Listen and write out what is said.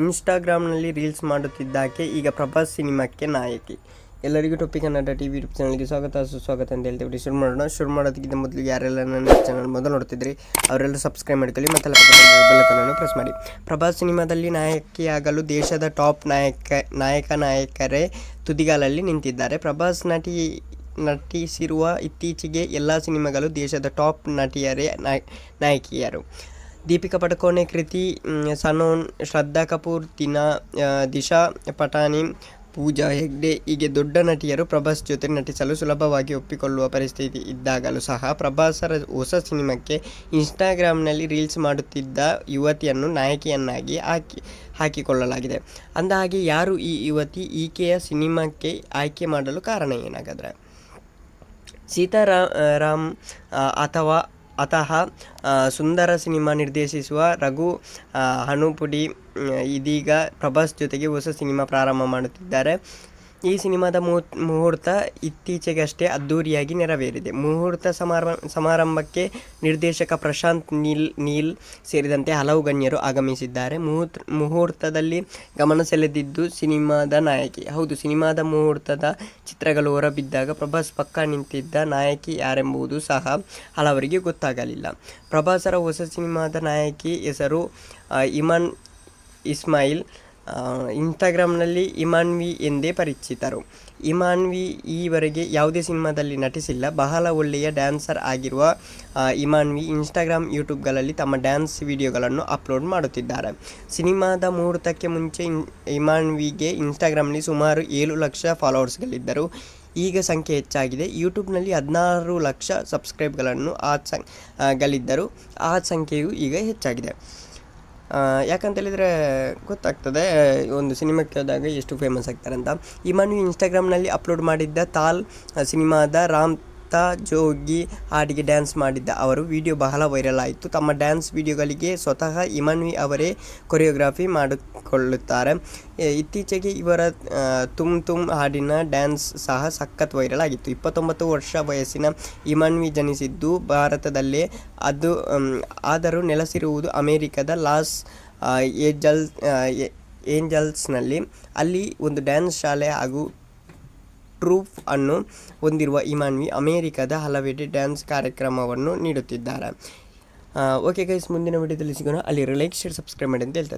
ಇನ್ಸ್ಟಾಗ್ರಾಮ್ನಲ್ಲಿ reels ಮಾಡುತ್ತಿದ್ದಾಕೆ ಈಗ ಪ್ರಭಾಸ್ ಸಿನಿಮಾಕ್ಕೆ ನಾಯಕಿ. ಎಲ್ಲರಿಗೂ ಟೊಪ್ಪಿ ಕನ್ನಡ ಟಿ ವಿ ಯೂಟ್ಯೂಬ್ ಚಾನಲ್ಗೆ ಸ್ವಾಗತ, ಸುಸ್ವಾಗತ ಅಂತ ಹೇಳ್ತೀವಿ ಶುರು ಮಾಡೋಣ. ಶುರು ಮಾಡೋದಕ್ಕಿಂತ ಮೊದಲು ಯಾರೆಲ್ಲ ನನ್ನ ಚಾನಲ್ ಮೊದಲು ನೋಡ್ತಿದ್ರಿ, ಅವರೆಲ್ಲ ಸಬ್ಸ್ಕ್ರೈಬ್ ಮಾಡ್ಕೊಳ್ಳಿ ಮತ್ತು ಬೆಲ್ಲಕನನ್ನು ಪ್ರೆಸ್ ಮಾಡಿ. ಪ್ರಭಾಸ್ ಸಿನಿಮಾದಲ್ಲಿ ನಾಯಕಿಯಾಗಲು ದೇಶದ ಟಾಪ್ ನಾಯಕ ನಾಯಕ ನಾಯಕರೇ ತುದಿಗಾಲಲ್ಲಿ ನಿಂತಿದ್ದಾರೆ. ಪ್ರಭಾಸ್ ನಟಿ, ನಟಿಸಿರುವ ಇತ್ತೀಚೆಗೆ ಎಲ್ಲ ಸಿನಿಮಾಗಳು ದೇಶದ ಟಾಪ್ ನಟಿಯರೇ, ನಾಯ್, ನಾಯಕಿಯರು. ದೀಪಿಕಾ ಪಡುಕೋಣೆ, ಕೃತಿ ಸನೋನ್, ಶ್ರದ್ಧಾ ಕಪೂರ್, ತಿನಾ ದಿಶಾ ಪಟಾನಿ ಪೂಜಾ ಹೆಗ್ಡೆ ಹೀಗೆ ದೊಡ್ಡ ನಟಿಯರು ಪ್ರಭಾಸ್ ಜೊತೆ ನಟಿಸಲು ಸುಲಭವಾಗಿ ಒಪ್ಪಿಕೊಳ್ಳುವ ಪರಿಸ್ಥಿತಿ ಇದ್ದಾಗಲೂ ಸಹ ಪ್ರಭಾಸರ ಹೊಸ ಸಿನಿಮಾಕ್ಕೆ ಇನ್ಸ್ಟಾಗ್ರಾಮ್ನಲ್ಲಿ ರೀಲ್ಸ್ ಮಾಡುತ್ತಿದ್ದ ಯುವತಿಯನ್ನು ನಾಯಕಿಯನ್ನಾಗಿ ಹಾಕಿ, ಹಾಕಿಕೊಳ್ಳಲಾಗಿದೆ. ಅಂದಹಾಗೆ ಯಾರು ಈ ಯುವತಿ ಈಕೆಯ ಸಿನಿಮಾಕ್ಕೆ ಆಯ್ಕೆ ಮಾಡಲು ಕಾರಣ ಏನಾಗಾದ್ರೆ? ಸೀತಾರಾ ರಾಮ್ ಅಥವಾ ಅತಃ ಸುಂದರ ಸಿನಿಮಾ ನಿರ್ದೇಶಿಸುವ ರಘು ಹನುಪುಡಿ ಇದೀಗ ಪ್ರಭಾಸ್ ಜೊತೆಗೆ ಹೊಸ ಸಿನಿಮಾ ಪ್ರಾರಂಭ ಮಾಡುತ್ತಿದ್ದಾರೆ. ಈ ಸಿನಿಮಾದ ಮುಹೂರ್ತ ಇತ್ತೀಚೆಗಷ್ಟೇ ಅದ್ಧೂರಿಯಾಗಿ ನೆರವೇರಿದೆ. ಮುಹೂರ್ತ ಸಮಾರಂಭ ಸಮಾರಂಭಕ್ಕೆ ನಿರ್ದೇಶಕ ಪ್ರಶಾಂತ್ ನೀಲ್ ನೀಲ್ ಸೇರಿದಂತೆ ಹಲವು ಗಣ್ಯರು ಆಗಮಿಸಿದ್ದಾರೆ. ಮುಹೂರ್ತ ಮುಹೂರ್ತದಲ್ಲಿ ಗಮನ ಸೆಳೆದಿದ್ದು ಸಿನಿಮಾದ ನಾಯಕಿ. ಹೌದು, ಸಿನಿಮಾದ ಮುಹೂರ್ತದ ಚಿತ್ರಗಳು ಹೊರಬಿದ್ದಾಗ ಪ್ರಭಾಸ್ ಪಕ್ಕ ನಿಂತಿದ್ದ ನಾಯಕಿ ಯಾರೆಂಬುದು ಸಹ ಹಲವರಿಗೆ ಗೊತ್ತಾಗಲಿಲ್ಲ. ಪ್ರಭಾಸರ ಹೊಸ ಸಿನಿಮಾದ ನಾಯಕಿ ಹೆಸರು ಇಮಾನ್ ಇಸ್ಮಾಯಿಲ್. ಇನ್ಸ್ಟಾಗ್ರಾಮ್ನಲ್ಲಿ ಇಮಾನ್ವಿ ಎಂದೇ ಪರಿಚಿತರು. ಇಮಾನ್ವಿ ಈವರೆಗೆ ಯಾವುದೇ ಸಿನಿಮಾದಲ್ಲಿ ನಟಿಸಿಲ್ಲ. ಬಹಳ ಒಳ್ಳೆಯ ಡ್ಯಾನ್ಸರ್ ಆಗಿರುವ ಇಮಾನ್ವಿ ಇನ್ಸ್ಟಾಗ್ರಾಮ್ ಯೂಟ್ಯೂಬ್ಗಳಲ್ಲಿ ತಮ್ಮ ಡ್ಯಾನ್ಸ್ ವಿಡಿಯೋಗಳನ್ನು ಅಪ್ಲೋಡ್ ಮಾಡುತ್ತಿದ್ದಾರೆ. ಸಿನಿಮಾದ ಮುಹೂರ್ತಕ್ಕೆ ಮುಂಚೆ ಇಮಾನ್ವಿಗೆ ಇನ್ಸ್ಟಾಗ್ರಾಮ್ನಲ್ಲಿ ಸುಮಾರು ಏಳು ಲಕ್ಷ ಫಾಲೋವರ್ಸ್ಗಳಿದ್ದರು. ಈಗ ಸಂಖ್ಯೆ ಹೆಚ್ಚಾಗಿದೆ. ಯೂಟ್ಯೂಬ್ನಲ್ಲಿ ಹದಿನಾರು ಲಕ್ಷ ಸಬ್ಸ್ಕ್ರೈಬ್ಗಳನ್ನು ಆ ಸಂ, ಆ ಸಂಖ್ಯೆಯು ಈಗ ಹೆಚ್ಚಾಗಿದೆ. ಆ, ಯಾಕಂತ ಹೇಳಿದರೆ ಗೊತ್ತಾಗ್ತದೆ ಒಂದು ಸಿನಿಮಾಕ್ಕೆ ಹೋದಾಗ ಎಷ್ಟು ಫೇಮಸ್ ಆಗ್ತಾರೆ ಅಂತ ಈ ಮನು ಇನ್ಸ್ಟಾಗ್ರಾಮ್ನಲ್ಲಿ ಅಪ್ಲೋಡ್ ಮಾಡಿದ್ದ ತಾಲ್ ಸಿನಿಮಾದ ರಾಮ್ ತಾ ಜೋಗಿ ಹಾಡಿಗೆ ಡ್ಯಾನ್ಸ್ ಮಾಡಿದ್ದ. ಅವರು ವಿಡಿಯೋ ಬಹಳ ವೈರಲ್ ಆಯಿತು. ತಮ್ಮ ಡ್ಯಾನ್ಸ್ ವಿಡಿಯೋಗಳಿಗೆ ಸ್ವತಃ ಇಮನ್ವಿ ಅವರೇ ಕೊರಿಯೋಗ್ರಾಫಿ ಮಾಡಿಕೊಳ್ಳುತ್ತಾರೆ. ಇತ್ತೀಚೆಗೆ ಇವರ ತುಮ್ ತುಮ್ ಹಾಡಿನ ಡ್ಯಾನ್ಸ್ ಸಹ ಸಖತ್ ವೈರಲ್ ಆಗಿತ್ತು. ಇಪ್ಪತ್ತೊಂಬತ್ತು ವರ್ಷ ವಯಸ್ಸಿನ ಇಮನ್ವಿ ಜನಿಸಿದ್ದು ಭಾರತದಲ್ಲೇ. ಅದು ಆದರೂ ನೆಲೆಸಿರುವುದು ಅಮೇರಿಕದ ಲಾಸ್ ಏಜಲ್ ಏಂಜಲ್ಸ್ನಲ್ಲಿ. ಅಲ್ಲಿ ಒಂದು ಡ್ಯಾನ್ಸ್ ಶಾಲೆ ಹಾಗೂ ಟ್ರೂಫ್ ಅನ್ನು ಹೊಂದಿರುವ ಇಮಾನ್ವಿ ಅಮೆರಿಕದ ಹಲವೆಡೆ ಡ್ಯಾನ್ಸ್ ಕಾರ್ಯಕ್ರಮವನ್ನು ನೀಡುತ್ತಿದ್ದಾರೆ. ಓಕೆ ಗೈಸ್ ಮುಂದಿನ ವಿಡಿಯೋದಲ್ಲಿ ಸಿಗೋಣ. ಅಲ್ಲಿ ಲೈಕ್ ಶೇರ್ ಸಬ್ಸ್ಕ್ರೈಬ್ ಮಾಡಿ ಅಂತ ಹೇಳ್ತಾರೆ.